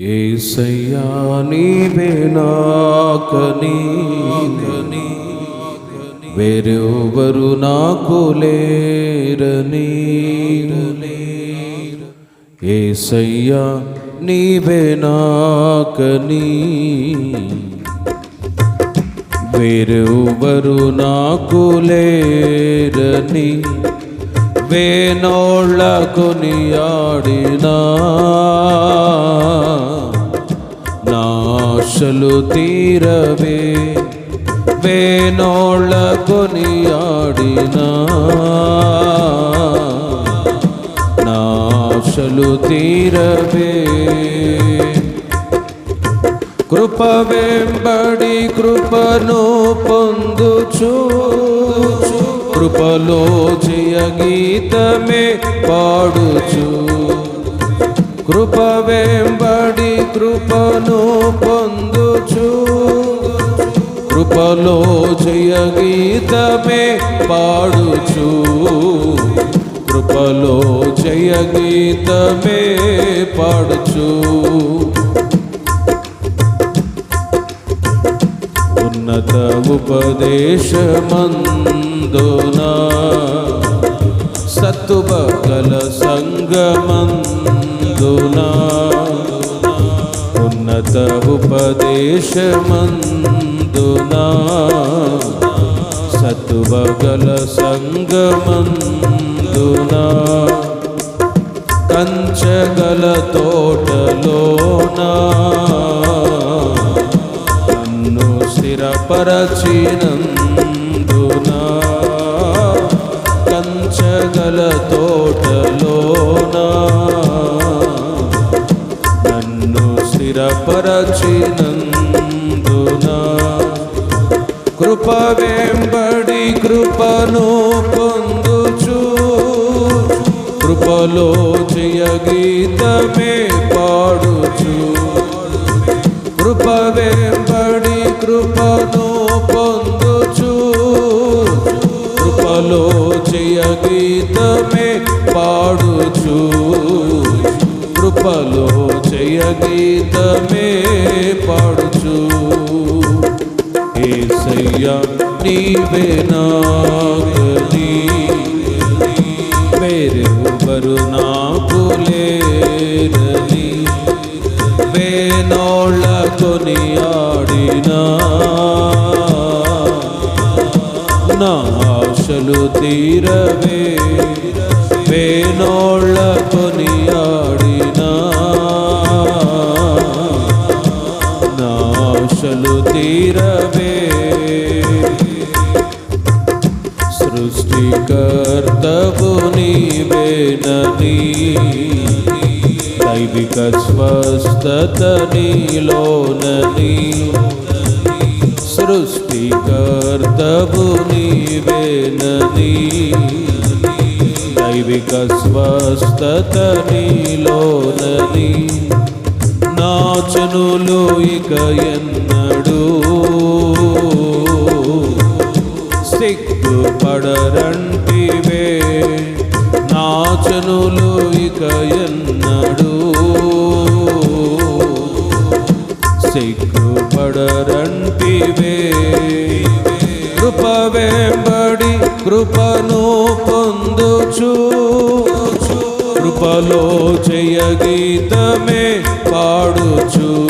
ఏసయ్యా నీవే నాకని వేరెవరు నాకు లేరని. ఏసయ్యా నీవే నాకని వేరెవరు నాకు లేరని. వేణోళ్ళకు నియాడినా నాశలు తీరవే. వేణోళ్ళకు నియాడినా నాశలు తీరవే. కృప వెంబడి కృపను పొందుచు. కృపలో జయ గీతమే పాడుచు. కృప వెంబడి కృపను పొందుచు. కృపలో జయ గీతమే పాడుచు. కృపలో జయ గీతమే పాడుచు. ఉన్నత ఉపదేశమంత ఉపదేశమందునా సత్తుబగల సంగమందునా? ఉన్నత ఉపదేశమందునా? సత్తుబగల సంగమందునా? కంచగల తోటలోనా? నన్ను స్థిరపరచినందునా కంచగల తోటలోనా నన్ను స్థిరపరచినందునా కృప వెంబడి కృపను పొందుచు. కృపలో జయ గీతమే పాడుచు. కృప వెంబడి కృపను పొందుచు కృపలో జయ గీతమే పాడుచు. కృపలో జయ గీతమే పాడుచు. ఏసయ్యా నీవే నాగని వేరెవరు నాకు లేరని. వేనోళ్ళ కొనియాడినా ఆశలు తీరవే. వేనోళ్ళ కొనియాడినా. నా ఆశలు తీరవే. సృష్టికర్తవు నీవేనని దైవిక స్వస్థత నీలోనని దైవిక స్వస్థత నీలోనని నాచనులు ఇక ఎన్నడు ఎన్నడూ సిగ్గుపడరంటివే. నాచనులు ఇక ఎన్నడు సిగ్గు పడరంటివే కృపవేంబడి కృపను పొందుచు కృపలో జయ గీతమే పాడుచు.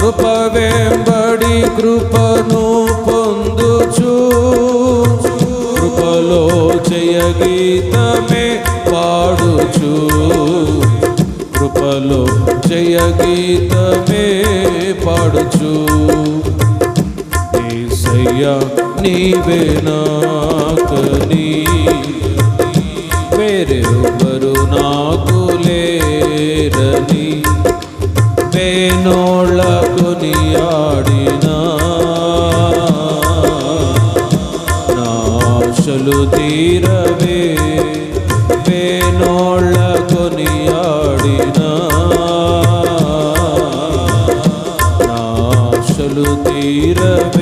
కృప వెంబడి కృపను పొందుచు. కృపలో జయ గీతమే పాడుచు. కృపలో జయ గీతమే పాడుచు. ఏసయ్యా నీవే నాకని నాశలు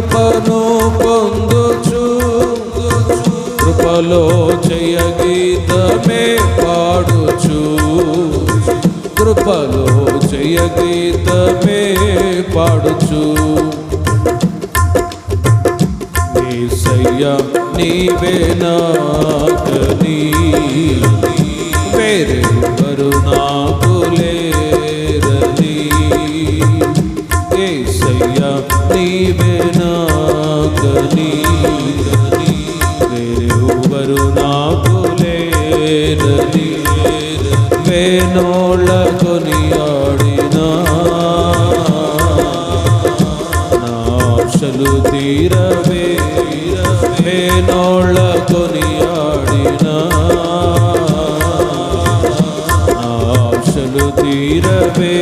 కృపను పొందుచు. కృపలో జయ గీతమే పాడుచు. కృపలో జయ గీతమే పాడుచు. నీ సయ్య నీవే నాకని. ఆశలు తీరవే వేనోళ్ళ కొనియాడిన. ఆశలు తీరవే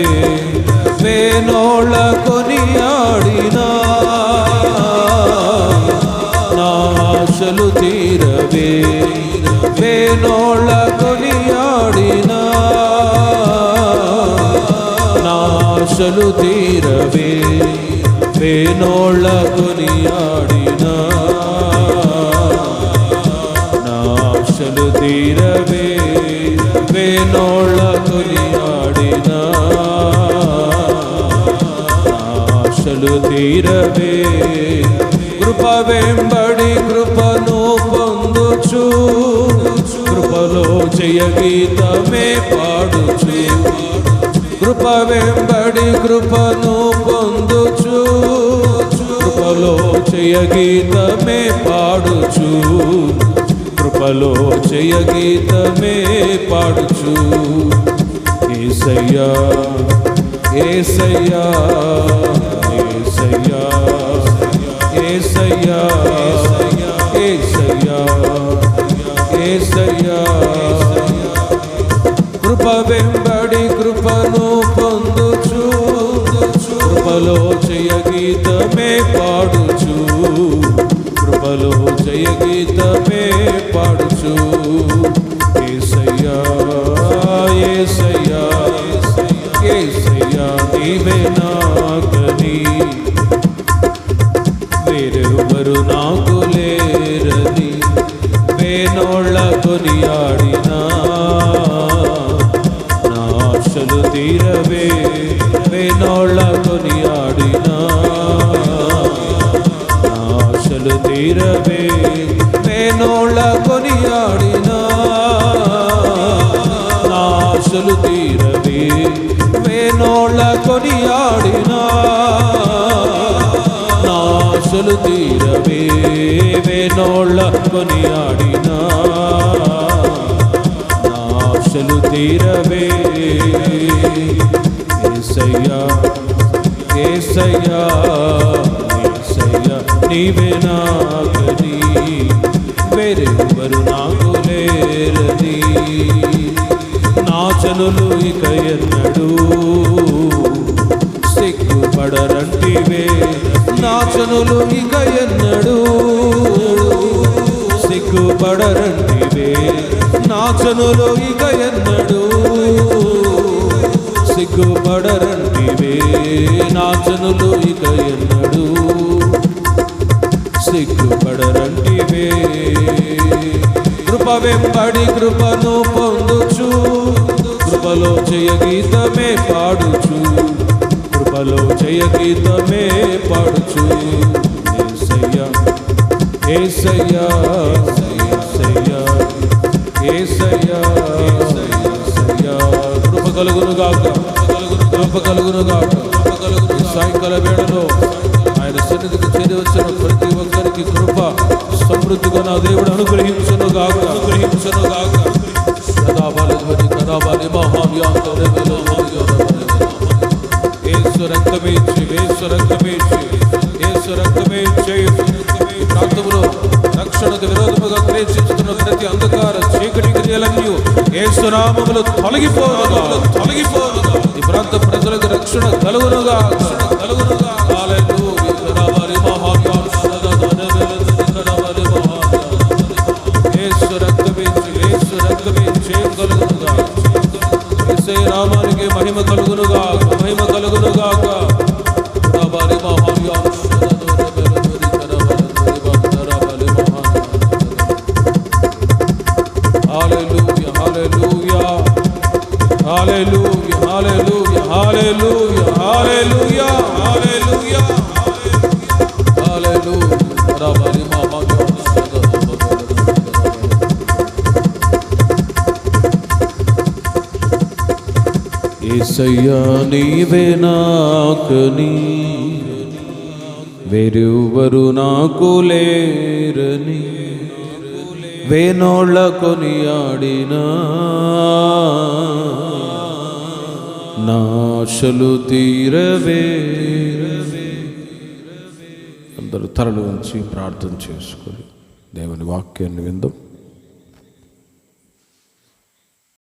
వేనోళ్ళ కొనియాడినా. నాశలు తీరవే వేనోళ్ళ కొనియాడినా. నాశలు తీరవే. వేనోళ్ళ కొనియాడినా నాశలు తీరవే వేనోళ్ళ కొనియాడినా ఆశలు తీరవే. కృప వెంబడి కృపను పొందుచు కృపలో జయగీతమే పాడుచు. కృప వెంబడి కృపను పొందుచు కృపలో జయగీతమే పాడుచు కృపలో జయగీతమే పాడుచు. ఏసయ్యా ఏసయ్యా ఏసయ్యా ఏసయ్యా ఏసయ్యా. కృపలో జయగీతమే పాడుచు. కృపలో జయగీతమే పాడుచు. ఏసయ్యా ఏసయ్యా ఏసయ్యా నీవే నాకని వేరెవరు నాకు లేరని వేనోళ్ళ కొనియాడినా. నా ఆశలు తీరవే వేనోళ్ళ కొనియా ఆశలు తీరవే వేనోళ్ళ కొనియాడినా. నా తీరవే వేనోళ్ళ కొనియాడినా. నాశలు తీరవే వేనోళ్ళ కొనియాడినా. నాశలు తీరవే ఏసయ్యా ఏసయ్యా. నీవే నాకని వేరెవరు నాకు లేరని నాచనులు ఇక ఎన్నడూ సిగ్గుపడరంటివే నాచనులు ఇక ఎన్నడూ సిగ్గుపడరంటివే నాచనులు ఇక ఎన్నడు సిగ్గుపడరంటివే నాచనులు ఇక ఎన్నడూ సిగ్గుపడరంటివే కృప కృపను పొందుచు. కృపలో జయ గీతమే పాడుచు. కృపలో జయ గీతమే పాడుచు కృప కలుగునుగాక కృప కలుగునుగాక. కృప కలుగును సాయంకాల వేడలో ఆయన సన్నిధికి చేరి వచ్చిన ప్రతి ఒక్కరికి కృప సమృద్ధిగా నా దేవుడు అనుగ్రహించను గాక. అనుగ్రహించను గాక. కదాబాలి ధ్వని కదాబాలి ఏసు రక్తమే ఇచ్చి ఏసు రక్తమే ఇచ్చి ఏసు రక్తమే చేయు ఈ ప్రాంతంలో రక్షణకు విరోధముగా క్రేషిస్తున్న ప్రతి అంధకార చీకటి క్రియలన్నీ ఏసు నామములు తొలగిపోనుగా తొలగిపోనుగా ఈ ప్రాంత ప్రజలకు రక్షణ కలుగునుగా కలుగునుగా హల్లెలూయా కరాబరి కరాబరి యేసు రక్తమే యేసు రక్తమే చేయగలుగునుగా యేసయ్య నామానికి మహిమ కలుగునుగా మహిమ కలుగునుగా కరాబరి మహావ్యాం Hallelujah, hallelujah, hallelujah, hallelujah, hallelujah, రాలేదు రవరి మమ ఏసయ్యా నీవే నాకని వేరెవ్వరు నాకు లేరని వేనోళ్ళ కొనియాడినా నాశలు తీరవే అందరూ తరలు ఉంచి ప్రార్థన చేసుకొని దేవుని వాక్యాన్ని విందాం.